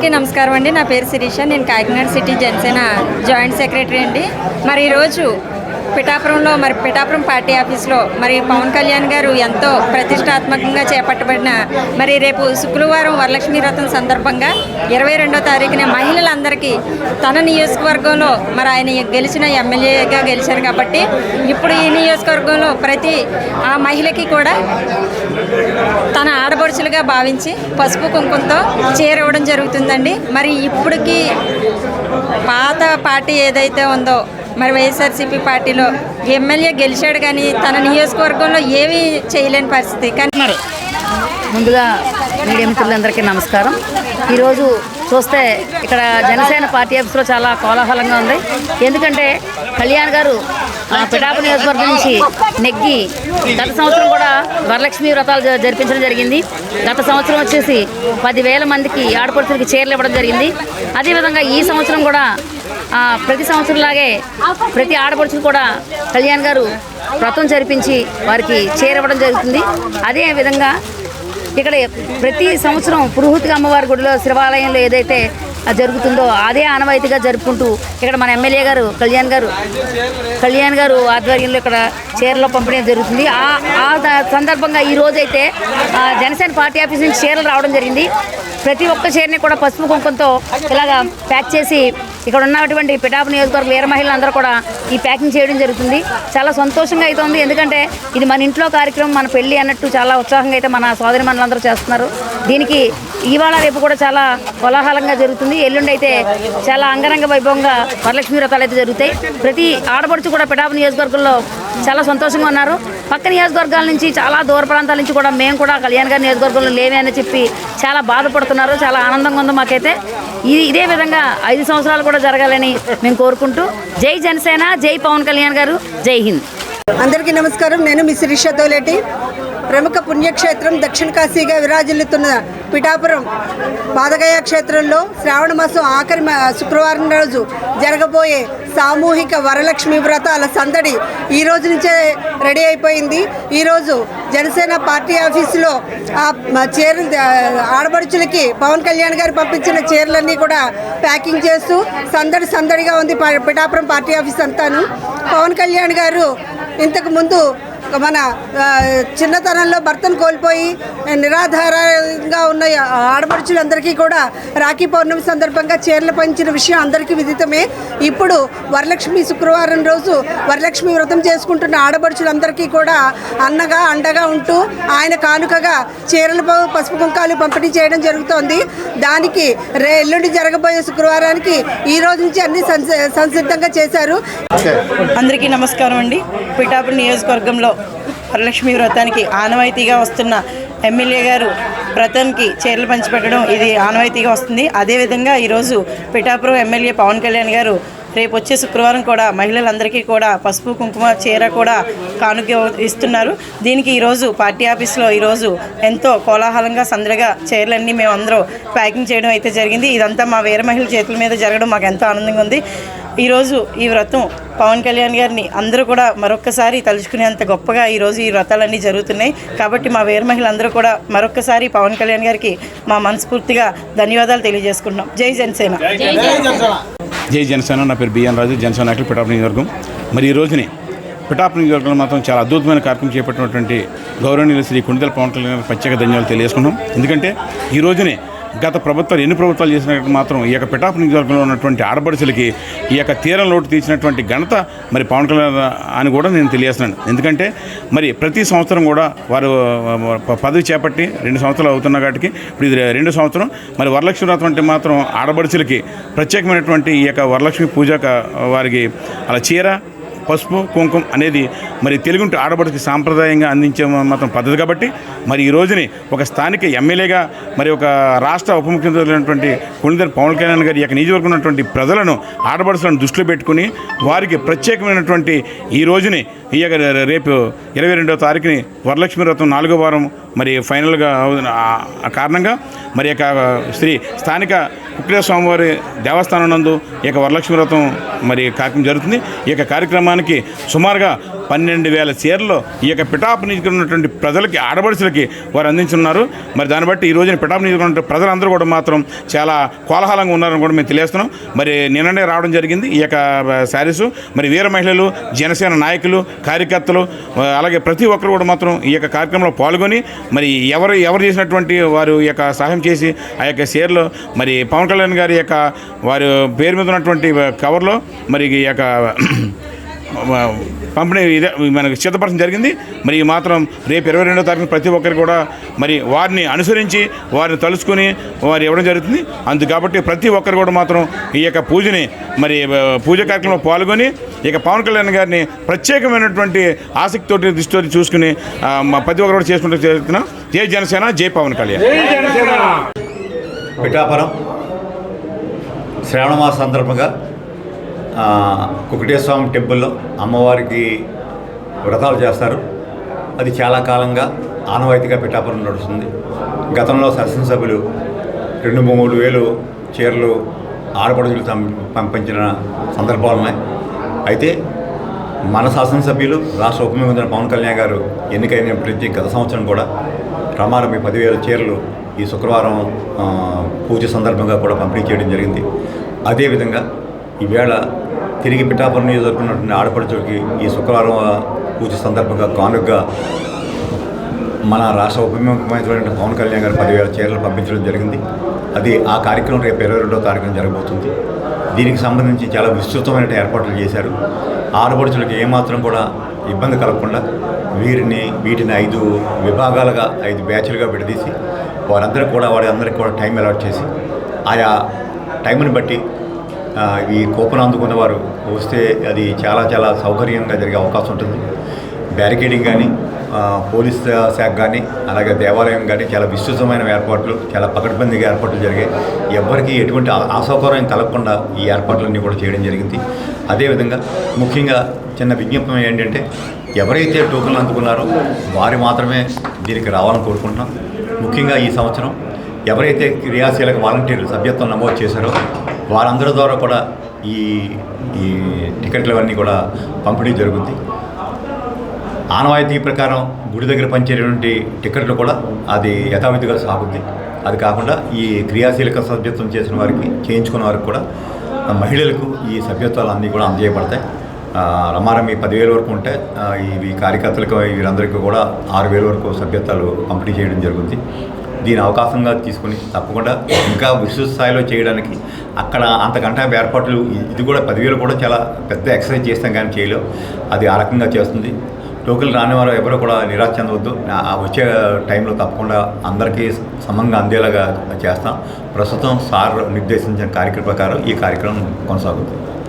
అందరికీ నమస్కారం అండి. నా పేరు శిరీష. నేను Kakinada city Janasena joint secretary అండి. మరి ఈరోజు పిఠాపురంలో మరి పిఠాపురం పార్టీ ఆఫీస్లో మరి పవన్ కళ్యాణ్ గారు ఎంతో ప్రతిష్టాత్మకంగా చేపట్టబడిన మరి రేపు శుక్రవారం వరలక్ష్మి రథం సందర్భంగా ఇరవై రెండో తారీఖున మహిళలందరికీ తన నియోజకవర్గంలో మరి ఆయన గెలిచిన ఎమ్మెల్యేగా గెలిచారు కాబట్టి ఇప్పుడు ఈ నియోజకవర్గంలో ప్రతి ఆ మహిళకి కూడా తన ఆడపడుచులుగా భావించి పసుపు కుంకుమతో చేరవడం జరుగుతుందండి. మరి ఇప్పటికీ పాత పార్టీ ఏదైతే ఉందో మరి వైఎస్ఆర్సీపీ పార్టీలో ఎమ్మెల్యే గెలిచాడు కానీ తన నియోజకవర్గంలో ఏమీ చేయలేని పరిస్థితి. కానీ ముందుగా మీడియా మిత్రులందరికీ నమస్కారం. ఈరోజు చూస్తే ఇక్కడ జనసేన పార్టీ ఆఫీస్లో చాలా కోలాహలంగా ఉంది. ఎందుకంటే కళ్యాణ్ గారు ఆ, పిఠాపు నియోజకవర్గం నుంచి నెగ్గి గత సంవత్సరం కూడా వరలక్ష్మి వ్రతాలు జరిపించడం జరిగింది. గత సంవత్సరం వచ్చేసి పదివేల మందికి ఆడపడుచులకి చీరలు ఇవ్వడం జరిగింది. అదేవిధంగా ఈ సంవత్సరం కూడా ప్రతి సంవత్సరంలాగే ప్రతి ఆడపడుచులు కూడా కళ్యాణ్ గారు వ్రతం జరిపించి వారికి చేరవడం జరుగుతుంది. అదే విధంగా ఇక్కడ ప్రతి సంవత్సరం పురుహూతిగా అమ్మవారి గుడిలో శివాలయంలో ఏదైతే జరుగుతుందో అదే ఆనవాయితీగా జరుపుకుంటూ ఇక్కడ మన ఎమ్మెల్యే గారు కళ్యాణ్ గారు కళ్యాణ్ గారు ఆధ్వర్యంలో ఇక్కడ చీరలో పంపిణీ జరుగుతుంది. ఆ ఆ సందర్భంగా ఈ రోజైతే ఆ, జనసేన పార్టీ ఆఫీస్ నుంచి చీరలు రావడం జరిగింది. ప్రతి ఒక్క చీరని కూడా పసుపు కుంకుమతో ఇలాగా ప్యాక్ చేసి ఇక్కడ ఉన్నటువంటి పిఠాపు నియోజకవర్గ వీర మహిళలందరూ కూడా ఈ ప్యాకింగ్ చేయడం జరుగుతుంది. చాలా సంతోషంగా అయితే ఉంది. ఎందుకంటే ఇది మన ఇంట్లో కార్యక్రమం మన పెళ్ళి అన్నట్టు చాలా ఉత్సాహంగా అయితే మన సోదరి మనులందరూ చేస్తున్నారు. దీనికి ఇవాళ రేపు కూడా చాలా కోలాహలంగా జరుగుతుంది. ఎల్లుండి అయితే చాలా అంగరంగ వైభవంగా వరలక్ష్మి వ్రతాలు అయితే జరుగుతాయి. ప్రతి ఆడపడుచు కూడా పిఠాపు నియోజకవర్గంలో చాలా సంతోషంగా ఉన్నారు. పక్క నియోజకవర్గాల నుంచి చాలా దూర ప్రాంతాల నుంచి కూడా మేము కూడా కళ్యాణ్ గారి నియోజకవర్గంలో లేమే అని చెప్పి చాలా బాధపడుతున్నారు. చాలా ఆనందంగా ఉంది మాకైతే. ఇది ఇదే విధంగా ఐదు సంవత్సరాలు కూడా జరగాలని మేము కోరుకుంటూ జై జనసేన జై పవన్ కళ్యాణ్ గారు జై హింద్. అందరికీ నమస్కారం. నేను మీ శిరీష తోలేటి. ప్రముఖ పుణ్యక్షేత్రం దక్షిణ కాశీగా విరాజిల్లుతున్న పిఠాపురం పాదగయ క్షేత్రంలో శ్రావణ మాసం ఆఖరి మ- శుక్రవారం రోజు జరగబోయే సామూహిక వరలక్ష్మి వ్రతాల సందడి ఈ రోజు నుంచే రెడీ అయిపోయింది. ఈరోజు జనసేన పార్టీ ఆఫీసులో ఆ చీరలు ఆడపడుచులకి పవన్ కళ్యాణ్ గారు పంపించిన చీరలన్నీ కూడా ప్యాకింగ్ చేస్తూ సందడి సందడిగా ఉంది పిఠాపురం పార్టీ ఆఫీస్ అంతాను. పవన్ కళ్యాణ్ గారు ఇంతకు ముందు మన చిన్నతనంలో భర్తను కోల్పోయి నిరాధారంగా ఉన్న ఆడపడుచులందరికీ కూడా రాఖీ పౌర్ణమి సందర్భంగా చీరలు పంచిన విషయం అందరికీ విదితమే. ఇప్పుడు వరలక్ష్మి శుక్రవారం రోజు వరలక్ష్మి వ్రతం చేసుకుంటున్న ఆడపడుచులందరికీ కూడా అన్నగా అండగా ఉంటూ ఆయన కానుకగా చీరలు పసుపు కుంకాలు పంపిణీ చేయడం జరుగుతోంది. దానికి రే ఎల్లుండి జరగబోయే శుక్రవారానికి ఈ రోజు నుంచి అన్ని సంసిద్ధంగా చేశారు. అందరికీ నమస్కారం అండి. పిఠాపురం నియోజకవర్గంలో వరలక్ష్మి వ్రతానికి ఆనవాయితీగా వస్తున్న ఎమ్మెల్యే గారు వ్రతానికి చీరలు పంచిపెట్టడం ఇది ఆనవాయితీగా వస్తుంది. అదేవిధంగా ఈరోజు పిఠాపురం ఎమ్మెల్యే పవన్ కళ్యాణ్ గారు రేపు వచ్చే శుక్రవారం కూడా మహిళలందరికీ కూడా పసుపు కుంకుమ చీర కూడా కానుక ఇస్తున్నారు. దీనికి ఈరోజు పార్టీ ఆఫీస్లో ఈరోజు ఎంతో కోలాహలంగా సందడిగా చీరలన్నీ మేము అందరూ ప్యాకింగ్ చేయడం అయితే జరిగింది. ఇదంతా మా వీర మహిళల చేతుల మీద జరగడం మాకు ఎంతో ఆనందంగా ఉంది. ఈరోజు ఈ వ్రతం పవన్ కళ్యాణ్ గారిని అందరూ కూడా మరొక్కసారి తలుచుకునేంత గొప్పగా ఈరోజు ఈ వ్రతాలన్నీ జరుగుతున్నాయి. కాబట్టి మా వీర మహిళలందరూ కూడా మరొక్కసారి పవన్ కళ్యాణ్ గారికి మా మనస్ఫూర్తిగా ధన్యవాదాలు తెలియజేసుకుంటున్నాం. జై జనసేన. జై జనసేన. నా పేరు బిఎన్ రాజు జనసేన నాయకులు పిఠాపు నియోజకవర్గం. మరి ఈ రోజుని పిఠాపు నియోజకవర్గంలో మాత్రం చాలా అద్భుతమైన కార్యక్రమం చేపట్టినటువంటి గౌరవనీయులు శ్రీ కుండెల పవన్ కళ్యాణ్ గారికి ప్రత్యేక ధన్యవాదాలు తెలియజేసుకున్నాం ఎందుకంటే ఈ రోజునే గత ప్రభుత్వాలు ఎన్ని ప్రభుత్వాలు చేసినట్టు మాత్రం ఈ యొక్క పిఠాపు నియోజకవర్గంలో ఉన్నటువంటి ఆడపడుచులకి ఈ యొక్క తీరం లోటు తీసినటువంటి ఘనత మరి పవన్ కళ్యాణ్ అని కూడా నేను తెలియజేస్తున్నాను. ఎందుకంటే మరి ప్రతి సంవత్సరం కూడా వారు పదవి చేపట్టి రెండు సంవత్సరాలు అవుతున్న కాటికి ఇప్పుడు ఇది రెండు సంవత్సరం మరి వరలక్ష్మి వ్రతం మాత్రం ఆడపడుచులకి ప్రత్యేకమైనటువంటి ఈ యొక్క వరలక్ష్మి పూజ వారికి అలా చీర పసుపు కుంకుమ అనేది మరి తెలుగుంటి ఆడబడికి సాంప్రదాయంగా అందించే మాత్రం పద్ధతి కాబట్టి మరి ఈ రోజుని ఒక స్థానిక ఎమ్మెల్యేగా మరి ఒక రాష్ట్ర ఉప ముఖ్యమంత్రి అయినటువంటి కొణిదర్ పవన్ కళ్యాణ్ గారి యొక్క నియోజకవర్గం ఉన్నటువంటి ప్రజలను ఆడబడులను దృష్టిలో పెట్టుకుని వారికి ప్రత్యేకమైనటువంటి ఈ రోజుని ఈ యొక్క రేపు ఇరవై రెండవ తారీఖుని వరలక్ష్మి వ్రతం నాలుగో వారం మరి ఫైనల్గా అవుతున్న కారణంగా మరి యొక్క శ్రీ స్థానిక కుక్రేశ్వర స్వామివారి దేవస్థానం నందు ఈ యొక్క వరలక్ష్మి వ్రతం మరి కార్యక్రమం జరుగుతుంది. ఈ యొక్క కార్యక్రమానికి సుమారుగా పన్నెండు వేల చీరలు ఈ యొక్క పిఠాపు నియోజకవర్గం ఉన్నటువంటి ప్రజలకి ఆడపడుచులకి వారు అందించున్నారు. మరి దాన్ని బట్టి ఈ రోజున పిఠాపు నియోజకవర్గం ప్రజలందరూ కూడా మాత్రం చాలా కోలాహలంగా ఉన్నారని కూడా మేము తెలియస్తున్నాం మరి నిన్ననే రావడం జరిగింది ఈ యొక్క శారీసు. మరి వీర మహిళలు జనసేన నాయకులు కార్యకర్తలు అలాగే ప్రతి ఒక్కరు కూడా మాత్రం ఈ యొక్క కార్యక్రమంలో పాల్గొని మరి ఎవరు ఎవరు చేసినటువంటి వారు ఈ యొక్క సహాయం చేసి ఆ యొక్క షేర్లో మరి పవన్ కళ్యాణ్ గారి యొక్క వారి పేరు మీద ఉన్నటువంటి కవర్లో మరి ఈ యొక్క పంపిణీ ఇదే మనకు సిద్ధపరచడం జరిగింది. మరి ఈ మాత్రం రేపు ఇరవై రెండో తారీఖున ప్రతి ఒక్కరు కూడా మరి వారిని అనుసరించి వారిని తలుచుకుని వారు ఇవ్వడం జరుగుతుంది. అందు కాబట్టి ప్రతి ఒక్కరు కూడా మాత్రం ఈ యొక్క పూజని మరి పూజ కార్యక్రమంలో పాల్గొని ఇక పవన్ కళ్యాణ్ గారిని ప్రత్యేకమైనటువంటి ఆసక్తితోటి దృష్టితో చూసుకుని ప్రతి ఒక్కరు కూడా చేసుకుంటూ జరుగుతున్నాం జై జనసేన జై పవన్ కళ్యాణ్. పిఠాపురం. శ్రావణ మాస సందర్భంగా కుకటేశ్వరం టెంపుల్లో అమ్మవారికి వ్రతాలు చేస్తారు. అది చాలా కాలంగా ఆనవాయితీగా పిఠాపురం నడుస్తుంది. గతంలో శాసనసభ్యులు రెండు మూడు వేలు చీరలు ఆడపడుచులు తం- పంపించిన సందర్భాలు ఉన్నాయి. అయితే మన శాసనసభ్యులు రాష్ట్ర ఉప ముఖ్యమంత్రి పవన్ కళ్యాణ్ గారు ఎన్నికైనప్పటి నుంచి గత సంవత్సరం కూడా రమారమి పదివేల చీరలు ఈ శుక్రవారం పూజ సందర్భంగా కూడా పంపిణీ చేయడం జరిగింది. అదేవిధంగా ఈవేళ తిరిగి పిఠాపురం నియోజకవర్గం ఆడపడుచులకి ఈ శుక్రవారం పూజ సందర్భంగా కానుకగా మన రాష్ట్ర ఉప ముఖ్యమంత్రి పవన్ కళ్యాణ్ గారు పదివేల చీరలు పంపించడం జరిగింది. అది ఆ కార్యక్రమం రేపు ఇరవై రెండో తారీఖున జరగబోతుంది. దీనికి సంబంధించి చాలా విస్తృతమైన ఏర్పాట్లు చేశారు. ఆడపడుచులకు ఏమాత్రం కూడా ఇబ్బంది కలగకుండా వీరిని వీటిని ఐదు విభాగాలుగా ఐదు బ్యాచ్లుగా విడదీసి వారందరికీ కూడా వారి అందరికీ కూడా టైం అలాట్ చేసి ఆయా టైంని బట్టి ఈ కూపన్ అందుకున్న వారు వస్తే అది చాలా చాలా సౌకర్యంగా జరిగే అవకాశం ఉంటుంది. బ్యారికేడింగ్ కానీ పోలీస్ శాఖ కానీ అలాగే దేవాలయం కానీ చాలా విస్తృతమైన ఏర్పాట్లు చాలా పకడ్బందీగా ఏర్పాట్లు జరిగాయి. ఎవరికి ఎటువంటి అసౌకర్యం కలగకుండా ఈ ఏర్పాట్లన్నీ కూడా చేయడం జరిగింది. అదేవిధంగా ముఖ్యంగా చిన్న విజ్ఞప్తి ఏంటంటే ఎవరైతే టోకన్లు అందుకున్నారో వారు మాత్రమే దీనికి రావాలని కోరుకుంటున్నాం. ముఖ్యంగా ఈ సంవత్సరం ఎవరైతే క్రియాశీలక వాలంటీర్లు సభ్యత్వం నమోదు చేశారో వారందరి ద్వారా కూడా ఈ ఈ టికెట్లు అవన్నీ కూడా పంపిణీ జరుగుతుంది ఆనవాయితీ ప్రకారం గుడి దగ్గర పనిచేయటువంటి టికెట్లు కూడా అది యథావిధిగా సాగుద్ది. అది కాకుండా ఈ క్రియాశీలక సభ్యత్వం చేసిన వారికి చేయించుకున్న వారికి కూడా మహిళలకు ఈ సభ్యత్వాలు అన్నీ కూడా అందజేయబడతాయి. రమారమ్మ రమారమి పదివేల వరకు ఉంటే ఈ ఇవి కార్యకర్తలకు వీరందరికీ కూడా ఆరు వేల వరకు సభ్యత్వాలు పంపిణీ చేయడం జరుగుతుంది దీని అవకాశంగా తీసుకుని తప్పకుండా ఇంకా విస్తృత స్థాయిలో చేయడానికి అక్కడ అంతకంటే ఏర్పాట్లు ఇది కూడా పదివేలు కూడా చాలా పెద్ద ఎక్సర్సైజ్ చేస్తాం కానీ చేయలేవు అది ఆ రకంగా చేస్తుంది. టోకెన్ రాని వారు ఎవరు కూడా నిరాశ చెందవద్దు. ఆ- వచ్చే టైంలో తప్పకుండా అందరికీ సమంగా అందేలాగా చేస్తాం. ప్రస్తుతం సార్ నిర్దేశించిన కార్యక్రమం ప్రకారం ఈ కార్యక్రమం కొనసాగుతుంది.